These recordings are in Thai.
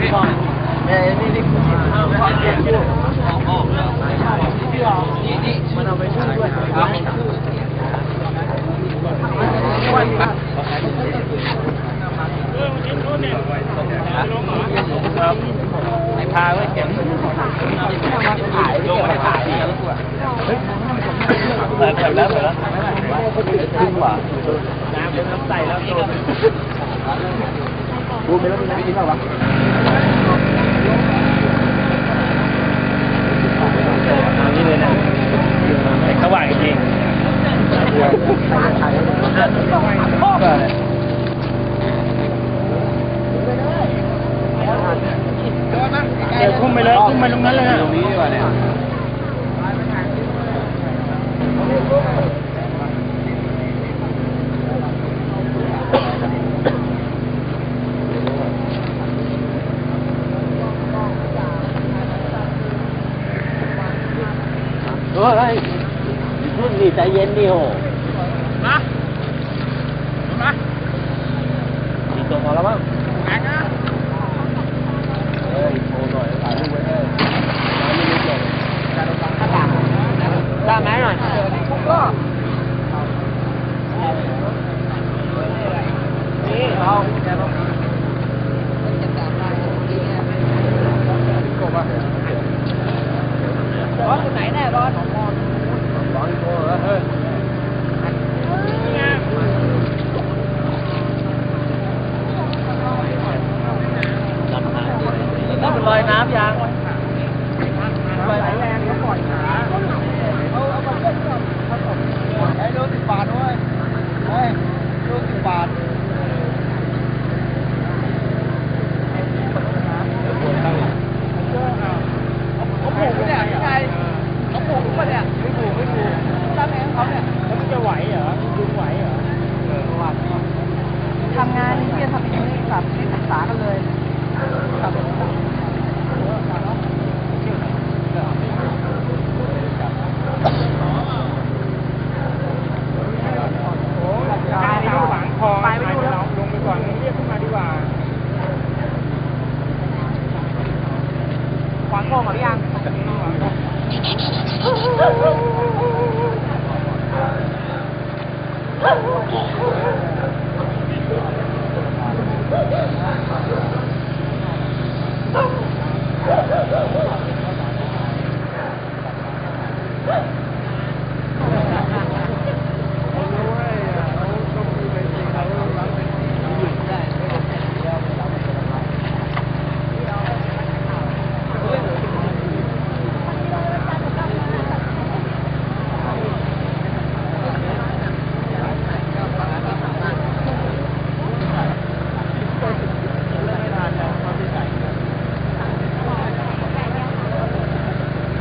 พี่โอ้โอ้โอ้พี่อะไรพี่เอ้ยนี่นี่คุณเอาไปเก็บอยู่ออกออกนี่นี่มันเอาไปช่วยด้วยครับวันปะไอ้พาไว้เก็บถ่ายลงมาถ่ายนี่แล้วตัวเปิดแล้วเปิดแล้วขึ้นกว่าน้ำเป็นน้ำใสแล้วตัว ดูไม่รู้มีน้ำกินเปล่าวะเอานี่เลยนะสว่างจริงเดี๋ยวคุ้มไปเลยคุ้มไปตรงนั้นเลยนะตรงนี้ดีกว่าเนี่ย เฮ้ยรุ่นนี่ใจเย็นดิโหมามามีตัวพอแล้วมั้งแข็งนะเฮ้ย โชว์หน่อยถ่ายรูปไว้ให้ไม่รู้เลยได้ไหมหน่อยก็นี่เราแกต้องบอสไหนแน่บอสร้อยตัวแล้วเฮ้ย ต้องเป็นรอยน้ำยางรอยแรงก็ปล่อยขาเอาเอามาเล่นกับผสมไอ้โลสิบบาทด้วยเฮ้ยโลสิบบาทเขาผูกเนี่ยยังไงเขาผูกปะเนี่ยไม่ผูกไม่ผูกทำเองเขาเนี่ยแล้วมันจะไหวเหรอดึงไหวเหรอเออว่า ทำงานที่จะทำอย่างนี้แบบไม่ศึกษากันเลยครับ ไปดูหวังคอไปไปดูแล้วลงไปก่อนเรียกขึ้นมาดีกว่า ขวางคอมาหรือยัง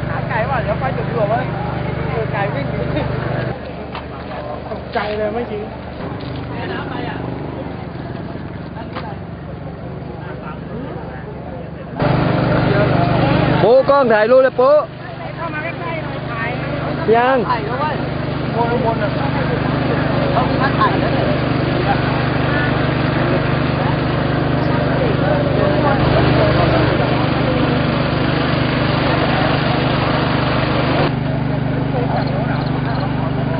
หาไก่ว่าเดี๋ยวไปจุดดีกว่าเว้ยไก่วิ่งหนี ตกใจเลยไม่จริง ปูกล้องถ่ายรูปเลยปูยัง ถ่ายแล้วเว้ย วนวนอะ เขามีท่าถ่ายแล้วเลย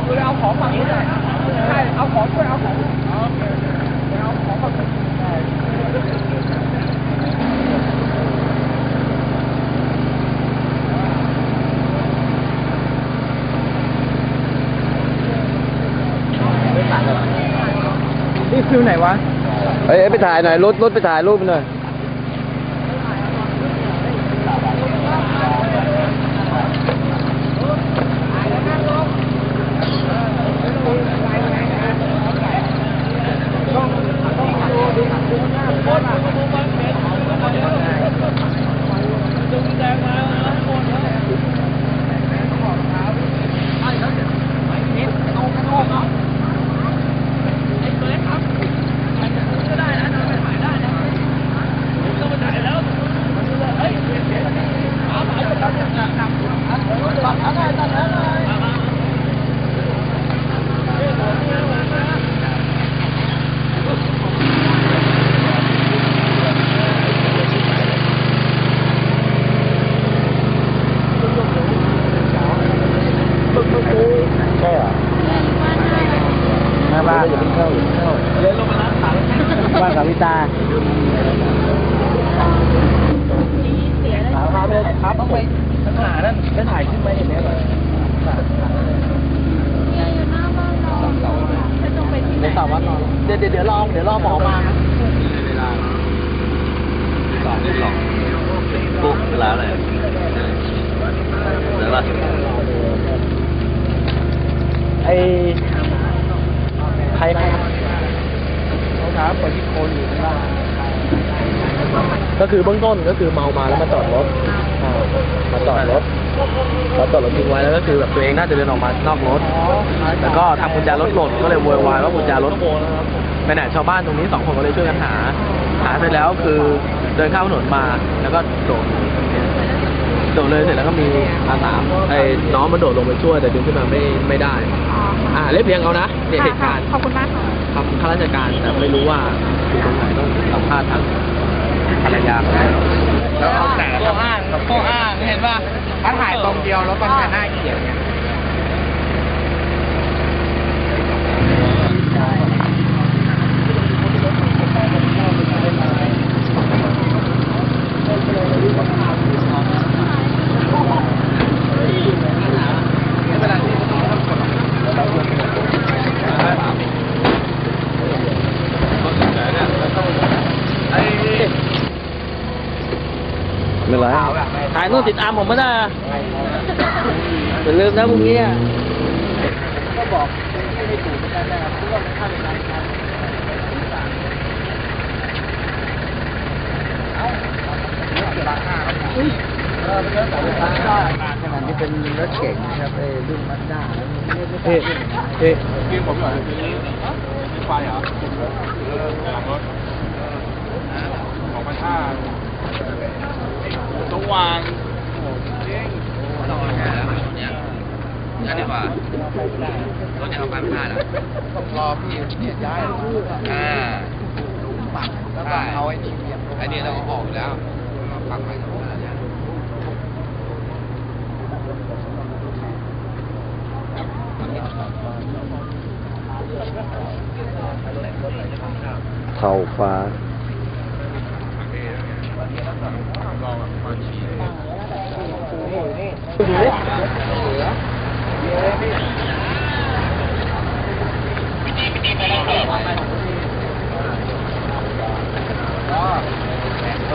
คือเอาของฝั่งนี้เลยใช่เอาของช่วยเอาของเอาของฝั่งนี้ นี่คือไหนวะเอ้ยไปถ่ายหน่อยรถรถไปถ่ายรูปหน่อย บ้านอย่าเพิ่งเข้าอย่าเพิ่งเข้าเดินลงมาร้านขายบ้านกับพิตาถามมาเลยครับต้องไปปัญหานั่นจะถ่ายขึ้นไหมอย่างเนี้ยเหรอจะต้องไปที่ไหนเดี๋ยวสาววัดรอเดี๋ยวเดี๋ยวเดี๋ยวรอเดี๋ยวรอหมอมาครับเวลาสองสองปุ๊บเวลาอะไรเดี๋ยวว่า ไอ้ใครใครองเท้าเปิดที่โคนอยู่ข้างล่างก็คือเบื้องต้นก็คือเมามาแล้วมาจอดรถอ่ามาจอดรถมาจอดรถทิ้งไว้แล้วก็คือแบบตัวเองน่าจะเดินออกมานอกรถ แล้วก็ทำกุญแจรถหล่นก็เลยโวยวายว่ากุญแจรถไปไหนชาวบ้านตรงนี้สองคนก็เลยช่วยกันหา หาเสร็จแล้วคือเดินข้ามถนนมาแล้วก็โดดโดดเลยเสร็จแล้วก็มีอาสามไอ้น้องมาโดดลงไปช่วยแต่ดึงขึ้นมาไม่ไม่ได้ เรียบเรียงเอานะเนี่ยเหตุการณ์ขอบคุณมากค่ะทำข้าราชการแต่ไม่รู้ว่าอยู่ตรงไหนต้องสัมภาษณ์ทางภรรยาเขาแล้วเอาแต่ข้ออ้างข้ออ้างเห็นป่ะถ้าถ่ายตรงเดียวแล้วมันจะน่าเกลียดไง ไม่ไร ถ่าย นู่นติดตามผมไม่ได้อะอย่าลืมนะพรุ่งนี้อะก็บอกไม่ถูกเหมือนกันนะเพราะว่ามันข้ามไปไกลขนาดที่เป็นรถเก๋งครับไอ้รุ่นมัดด้าเอ๊ะเอ๊ะพี่ผมหน่อยซื้อซื้อไฟเหรอหลังรถสองพันห้า ต้องวางต้องเอาแค่แล้วเนี่ยงั้นดีกว่ารถจะเอาไปไม่ได้หรอรอพี่เนี่ยย้ายอ่าปักแล้วก็เอาไอ้นี่เบียบไอ้นี่เราออกแล้วมาปักใหม่ตรงนั้นเนี่ยเท่าฟ้า เอ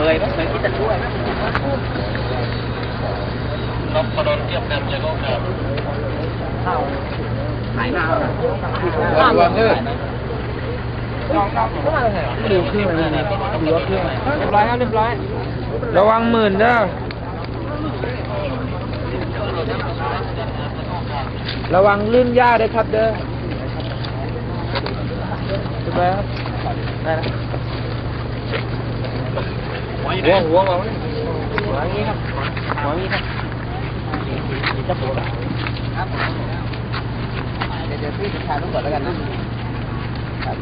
้ยไม่เคยคิดจะช่วยนกพดลเทียบกันจะก็แบบข้าวหายหน้าข้าววันเด้อลองครับก็มาเลยดูเครื่องอะไรนะดูว่าเครื่องอะไรเรียบร้อยครับเรียบร้อย ระวังหมื่นเด้อ ระวังลื่นหญ้าด้วยครับเด้อถูกไหมครับได้นะหัวหัวหัวหัวอย่างนี้ครับหัวนี้ครับจะปวดครับเดี๋ยวพี่จะถ่ายรูปก่อนแล้วกันนะครับ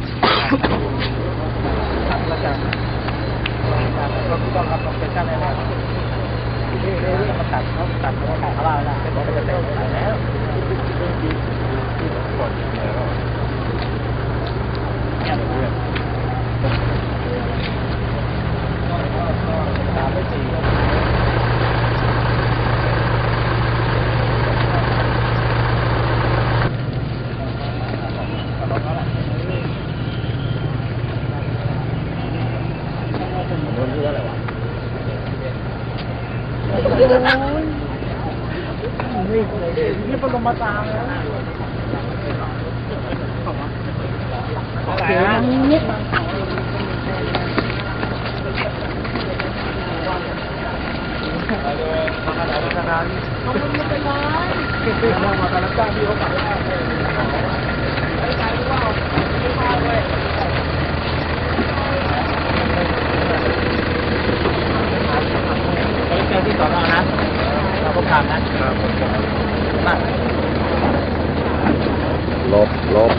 แล้วจะเราต้องรับโลเคชั่นอะไรนี่นี่นี่มา ตัดเขาตัดเขาตัดเขาเล่าแล้วเป็นบอกจะเต็มแล้วกดแล้วเนี่ยเรื่องตามไม่สี่โดนที่อะไรวะ นี่เป็นลมมาตามแล้วเจ อที่สอนอนะ เราก็ทำนะมากลบลบ